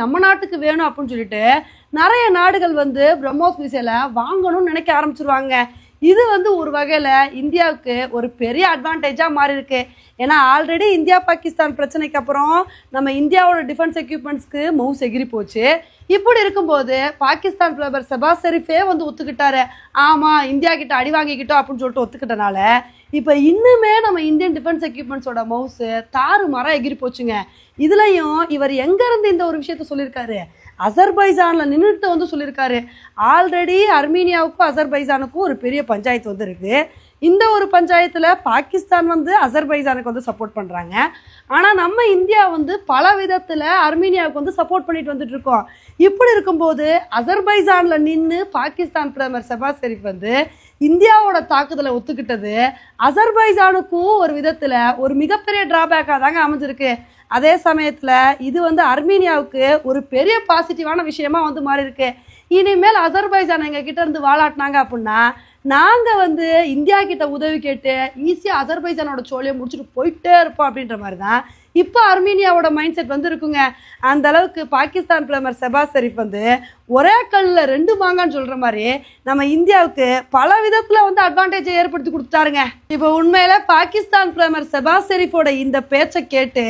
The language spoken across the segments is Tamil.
நம்ம நாட்டுக்கு வேணும் அப்படின்னு சொல்லிட்டு நிறைய நாடுகள் வந்து பிரம்மோஸ் மிசைலை வாங்கணும்னு நினைக்க ஆரம்பிச்சிருவாங்க. இது வந்து ஒரு வகையில் இந்தியாவுக்கு ஒரு பெரிய அட்வான்டேஜாக மாறி இருக்கு. ஏன்னா ஆல்ரெடி இந்தியா பாகிஸ்தான் பிரச்சனைக்கு அப்புறம் நம்ம இந்தியாவோட டிஃபென்ஸ் எக்யூப்மெண்ட்ஸ்க்கு மவுஸ் எகிரி போச்சு. இப்படி இருக்கும்போது பாகிஸ்தான் பிரதமர் செபாஸ் ஷெரீஃபே வந்து ஒத்துக்கிட்டாரு. ஆமாம் இந்தியா கிட்ட அடி வாங்கிக்கிட்டோம் அப்படின்னு சொல்லிட்டு ஒத்துக்கிட்டனால இப்போ இன்னுமே நம்ம இந்தியன் டிஃபென்ஸ் எக்யூப்மெண்ட்ஸோட மவுஸு தாறு மரம் எகிரி போச்சுங்க. இதுலயும் இவர் எங்கேருந்து இந்த ஒரு விஷயத்த சொல்லியிருக்காரு அசர்பைசானில் நின்றுட்டு வந்து சொல்லியிருக்காரு ஆல்ரெடி அர்மீனியாவுக்கும் அசர்பைஜானுக்கும் ஒரு பெரிய பஞ்சாயத்து வந்து இந்த ஒரு பஞ்சாயத்தில் பாகிஸ்தான் வந்து அசர்பைஜானுக்கு வந்து சப்போர்ட் பண்ணுறாங்க ஆனால் நம்ம இந்தியா வந்து பல விதத்தில் அர்மீனியாவுக்கு வந்து சப்போர்ட் பண்ணிட்டு வந்துட்டு இருக்கோம். இப்படி இருக்கும்போது அசர்பைசானில் நின்று பாகிஸ்தான் பிரதமர் செபாஸ் ஷெரீஃப் வந்து இந்தியாவோட தாக்குதலை ஒத்துக்கிட்டது. அசர்பைசானுக்கும் ஒரு விதத்தில் ஒரு மிகப்பெரிய டிராபேக்காக தாங்க அமைஞ்சிருக்கு. அதே சமயத்தில் இது வந்து அர்மீனியாவுக்கு ஒரு பெரிய பாசிட்டிவான விஷயமா வந்து மாறி இருக்கு இனிமேல் அசர்பைசான் எங்கள் கிட்ட இருந்து அப்படின்னா நாங்கள் வந்து இந்தியா கிட்ட உதவி கேட்டு ஈஸியாக அதர்பைசானோட சோழியை முடிச்சுட்டு போயிட்டே இருப்போம் அப்படின்ற மாதிரி தான் இப்போ அர்மீனியாவோட மைண்ட் செட் வந்து இருக்குங்க. அந்த அளவுக்கு பாகிஸ்தான் பிரதமர் செபாஸ் ஷெரீப் வந்து ஒரே கல்லில் ரெண்டு மாங்கான்னு சொல்கிற மாதிரி நம்ம இந்தியாவுக்கு பல விதத்தில் வந்து அட்வான்டேஜை ஏற்படுத்தி கொடுத்துட்டாருங்க. இப்போ உண்மையில் பாகிஸ்தான் பிரதமர் செபாஸ் ஷெரீஃபோட இந்த பேச்சை கேட்டு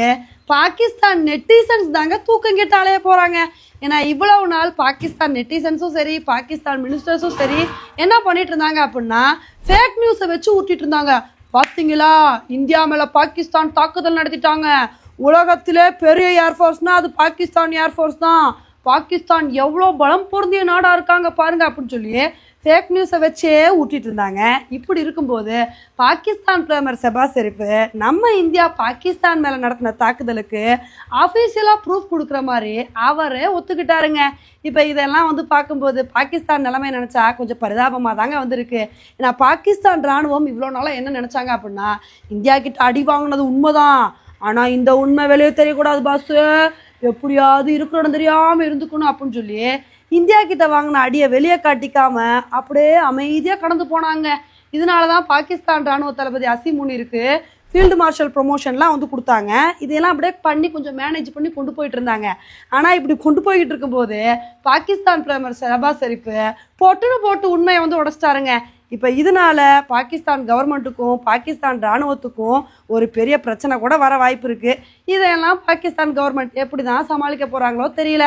பாகிஸ்தான் நெட்டிசன்ஸ் தாங்க தூக்கம் கேட்டு அலைய போகிறாங்க ஏன்னா இவ்வளவு நாள் பாகிஸ்தான் நெட்டிசன்ஸும் சரி பாகிஸ்தான் மினிஸ்டர்ஸும் சரி என்ன பண்ணிட்டு இருந்தாங்க அப்படின்னா ஃபேக் நியூஸை வச்சு ஊட்டிட்டு இருந்தாங்க பார்த்தீங்களா இந்தியா மேலே பாகிஸ்தான் தாக்குதல் நடத்திட்டாங்க. உலகத்திலே பெரிய ஏர்ஃபோர்ஸ்னா அது பாகிஸ்தான் ஏர்ஃபோர்ஸ் தான். பாகிஸ்தான் எவ்வளோ பலம் பொருந்திய நாடாக இருக்காங்க பாருங்க அப்படின்னு சொல்லி ஃபேக் நியூஸை வச்சே ஊட்டிட்டு இருந்தாங்க. இப்படி இருக்கும்போது பாகிஸ்தான் பிரதமர் செபா செரிப்பு நம்ம இந்தியா பாகிஸ்தான் மேலே நடத்தின தாக்குதலுக்கு அஃபீஷியலாக ப்ரூஃப் கொடுக்குற மாதிரி அவரே ஒத்துக்கிட்டாருங்க. இப்போ இதெல்லாம் வந்து பார்க்கும்போது பாகிஸ்தான் நிலைமை நினச்சா கொஞ்சம் பரிதாபமாக தாங்க வந்திருக்கு. ஏன்னா பாகிஸ்தான் ராணுவம் இவ்வளோ நாளாக என்ன நினச்சாங்க அப்படின்னா இந்தியா கிட்ட அடி வாங்கினது உண்மைதான். ஆனால் இந்த உண்மை வெளியே தெரியக்கூடாது பாஸு எப்படியாவது இருக்கணும் தெரியாமல் இருந்துக்கணும் அப்படின்னு சொல்லி இந்தியா கிட்ட வாங்கின அடியை வெளியே காட்டிக்காம அப்படியே அமைதியாக கடந்து போனாங்க. இதனால தான் பாகிஸ்தான் ராணுவ தளபதி அசீம் முனிருக்கு ஃபீல்டு மார்ஷல் ப்ரொமோஷன்லாம் வந்து கொடுத்தாங்க. இதையெல்லாம் அப்படியே பண்ணி கொஞ்சம் மேனேஜ் பண்ணி கொண்டு போயிட்டு இருந்தாங்க. ஆனால் இப்படி கொண்டு போய்கிட்டு இருக்கும்போது பாகிஸ்தான் பிரதமர் ஷெஹபாஸ் ஷெரீஃபு பொட்டுன்னு போட்டு உண்மையை வந்து உடச்சிட்டாருங்க. இப்போ இதனால பாகிஸ்தான் கவர்மெண்ட்டுக்கும் பாகிஸ்தான் ராணுவத்துக்கும் ஒரு பெரிய பிரச்சனை கூட வர வாய்ப்பு இருக்குது இதையெல்லாம் பாகிஸ்தான் கவர்மெண்ட் எப்படி தான் சமாளிக்க போகிறாங்களோ தெரியல.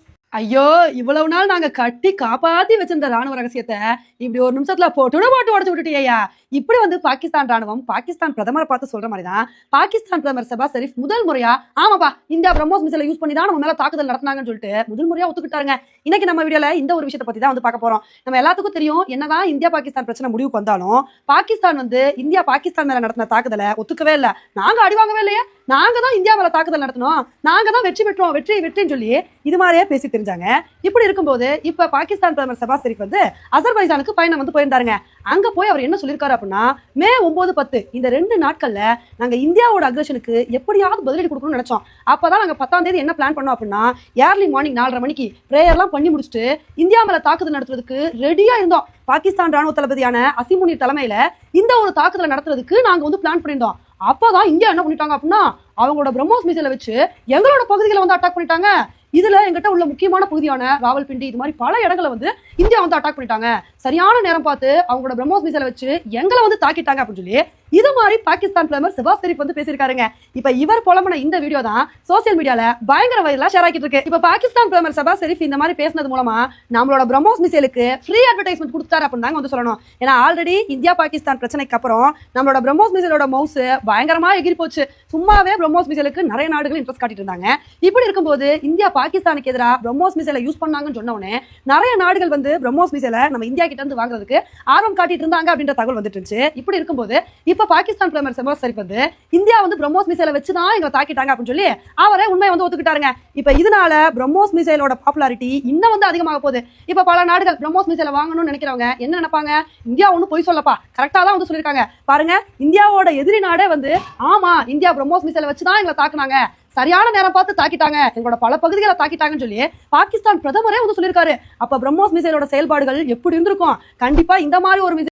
ஐயோ இவ்வளவு நாள் நாங்க கட்டி காப்பாத்தி வச்சிருந்த ராணுவ ரகசியத்தை இப்படி ஒரு நிமிஷத்துல போட்டு போட்டு உடச்சு விட்டுட்டியா இப்படி வந்து பாகிஸ்தான் ராணுவம் பாகிஸ்தான் பிரதமரை பார்த்து சொல்ற மாதிரி தான் பாகிஸ்தான் பிரதமர் செபா ஷெரீப் முதல் முறையா ஆமாப்பா இந்தியா பிரம்மோஸ் மிசைல யூஸ் பண்ணி தான் நம்ம மேல தாக்குதல் நடத்தினாங்கன்னு சொல்லிட்டு முதல் முறையா ஒத்துக்கிட்டாருங்க. இன்னைக்கு நம்ம வீடியோல இந்த ஒரு விஷயத்தை பத்தி தான் வந்து பார்க்க போறோம். நம்ம எல்லாத்துக்கும் தெரியும் என்னதான் இந்தியா பாகிஸ்தான் பிரச்சனை முடிவுக்கு வந்தாலும் பாகிஸ்தான் வந்து இந்தியா பாகிஸ்தான் மேல நடத்தின தாக்குதலை ஒத்துக்கவே இல்லை. நாங்க அடிவாங்கவே இல்லையே. நாங்க தான் இந்தியா மேல தாக்குதல் நடத்தினோம் நாங்க தான் வெற்றி பெற்றோம். வெற்றி வெற்றின்னு சொல்லி இது மாதிரியே பேசி தெரிஞ்சாங்க. இப்படி இருக்கும்போது இப்ப பாகிஸ்தான் பிரதமர் சபாஸ் ஷெரீப் வந்து அசர்பைசானுக்கு பயணம் வந்து போயிருந்தாருங்க. அங்க போய் அவர் என்ன சொல்லியிருக்காரு அப்படின்னா மே ஒன்பது பத்து இந்த ரெண்டு நாட்கள்ல நாங்க இந்தியாவோட அக்ரஷனுக்கு எப்படியாவது பதிலடி கொடுக்கணும்னு நினைச்சோம். அப்பதான் நாங்க பத்தாம் தேதி என்ன பிளான் பண்ணோம் அப்படின்னா ஏர்லி மார்னிங் நாலரை மணிக்கு ப்ரேயர்லாம் பண்ணி முடிச்சுட்டு இந்தியா மேல தாக்குதல் நடத்துறதுக்கு ரெடியா இருந்தோம். பாகிஸ்தான் ராணுவ தளபதியான அசிமுனி தலைமையில இந்த ஒரு தாக்குதலை நடத்துறதுக்கு நாங்க வந்து பிளான் பண்ணியிருந்தோம். அப்பதான் இந்தியா என்ன பண்ணிட்டாங்க அப்படின்னா அவங்களோட பிரம்மோஸ் மிசைல வச்சு எங்களோட பகுதிகளை வந்து அட்டாக் பண்ணிட்டாங்க. இதுல எங்கிட்ட உள்ள முக்கியமான பகுதியான ராவல்பிண்டி இது மாதிரி பல இடங்களை வந்து இந்தியா வந்து அட்டாக் பண்ணிட்டாங்க. சரியான நேரம் பார்த்து அவங்களோட பிரம்மோஸ் மிசைலை வச்சு எங்களை வந்து தாக்கிட்டாங்க அப்படின்னு சொல்லி இது மாதிரி பாகிஸ்தான் பிரதமர் சிவாஸ் ஷெரீப் வந்து பேசியிருக்காருங்க. இப்ப இவர் புலம்புன இந்த வீடியோ தான் சோசியல் மீடியால பயங்கர வைரலா ஷேர் ஆகிட்டு இருக்கு. இப்ப பாகிஸ்தான் பிரதமர் செபாஸ் ஷெரீப் இந்த மாதிரி பேசினது மூலமா நம்மளோட பிரம்மோஸ் மிசைலுக்கு ஃப்ரீ அட்வர்டைஸ்மெண்ட் கொடுத்தாரு அப்படின்னு தாங்க வந்து சொல்லணும். ஏன்னா ஆல்ரெடி இந்தியா பாகிஸ்தான் பிரச்சனைக்கு அப்புறம் நம்மளோட பிரம்மோஸ் மிசைலோட மவுஸ் பயங்கரமா எகிரி போச்சு. சும்மாவே பிரம்மோஸ் மிசைலுக்கு நிறைய நாடுகள் இன்ட்ரெஸ்ட் காட்டிட்டு இருந்தாங்க. இப்படி இருக்கும்போது இந்தியா பாகிஸ்தானுக்கு எதிராக பிரம்மோஸ் மிசைலை யூஸ் பண்ணாங்கன்னு சொன்ன நிறைய நாடுகள் வந்து பிரம்மோஸ் மிசைலை நம்ம இந்தியா கிட்ட இருந்து வாங்குறதுக்கு ஆர்வம் காட்டிட்டு இருந்தாங்க அப்படின்ற தகவல் வந்துட்டு இருந்துச்சு. இப்படி இருக்கும்போது இப்ப பாகிஸ்தான் பிரதமர் செபாஸ் ஷெரீப் வந்து இந்தியா வந்து பிரம்மோஸ் மிசைலை வச்சு தான் எங்களை தாக்கிட்டாங்க அப்படின்னு சொல்லி அவரே உண்மையை வந்து ஒத்துக்கிட்டாருங்க. இப்ப இதனால பிரம்மோஸ் மிசைலோட பாப்புலாரிட்டி இன்னும் வந்து அதிகமாக போகுது. இப்ப பல நாடுகள் பிரம்மோஸ் மிசைலை வாங்கணும்னு நினைக்கிறவங்க என்ன நினைப்பாங்க? இந்தியா ஒன்றும் பொய் சொல்லப்பா. கரெக்டா தான் வந்து சொல்லியிருக்காங்க. பாருங்க இந்தியாவோட எதிரி நாடே வந்து ஆமா இந்தியா பிரம்மோஸ் மிசைலை வச்சு தான் எங்களை தாக்குனாங்க. சரியான நேரம் பார்த்து தாக்கிட்டாங்க. எங்களோட பல பகுதிகளை தாக்கிட்டாங்கன்னு சொல்லி பாகிஸ்தான் பிரதமரே வந்து சொல்லியிருக்காரு. அப்ப பிரம்மோஸ் மிசைலோட செயல்பாடுகள் எப்படி இருந்திருக்கும்? கண்டிப்பா இந்த மாதிரி ஒரு